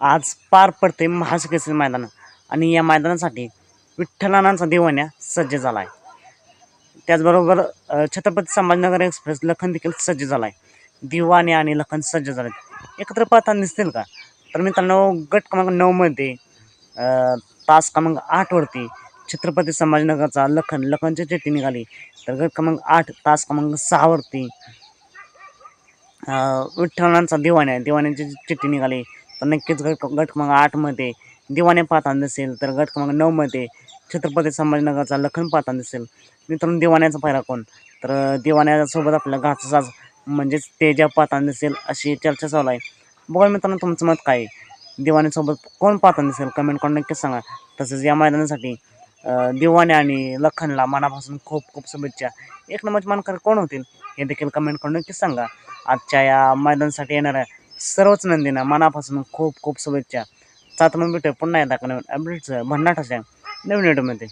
आज पार पडते महाशिकेचं मैदान. आणि या मैदानासाठी विठ्ठलानांचा दिवाण्या सज्ज झाला आहे त्याचबरोबर छत्रपती संभाजीनगर एक्सप्रेस लखन देखील सज्ज झाला आहे दिवाणे आणि लखन सज्ज झाले एकत्र पाहताना दिसतील का? तर मित्रांनो गट क्रमांक नऊमध्ये तास क्रमांक आठवरती छत्रपती संभाजीनगरचा लखन लखनची चिठ्ठी निघाली. तर गट क्रमांक आठ तास क्रमांक सहावरती विठ्ठलांचा दिवाण्या दिवाण्याची चिठ्ठी निघाली. तर नक्कीच गट गट क्रमांक आठमध्ये दिवाणे पाहताना दिसेल तर गट क्रमांक नऊमध्ये छत्रपती संभाजीनगरचा लखन पाहताना दिसेल. मित्रांनो दिवाण्याचा पायरा कोण? तर दिवाण्यासोबत आपल्या घाचा म्हणजेच तेजा पाहताना दिसेल अशी चर्चा चालू आहे. बघा मित्रांनो तुमचं मत काय आहे? दिवाण्यासोबत कोण पाहताना दिसेल? कमेंट करून नक्कीच सांगा. तसेच या मैदानासाठी अ, दिवाणे आणि लखनला मनापासून खूप खूप शुभेच्छा. एक नंबरचे मानकर कोण होतील? हे देखील कमेंट करून नक्कीच सांगा. आजच्या या मैदानासाठी येणाऱ्या सर्वच नंदींना मनापासून खूप खूप शुभेच्छा. चात मग भेटूया पुन्हा एकदा नवीन अपडेट्स भन्नाटाच्या नवीन व्हिडिओमध्ये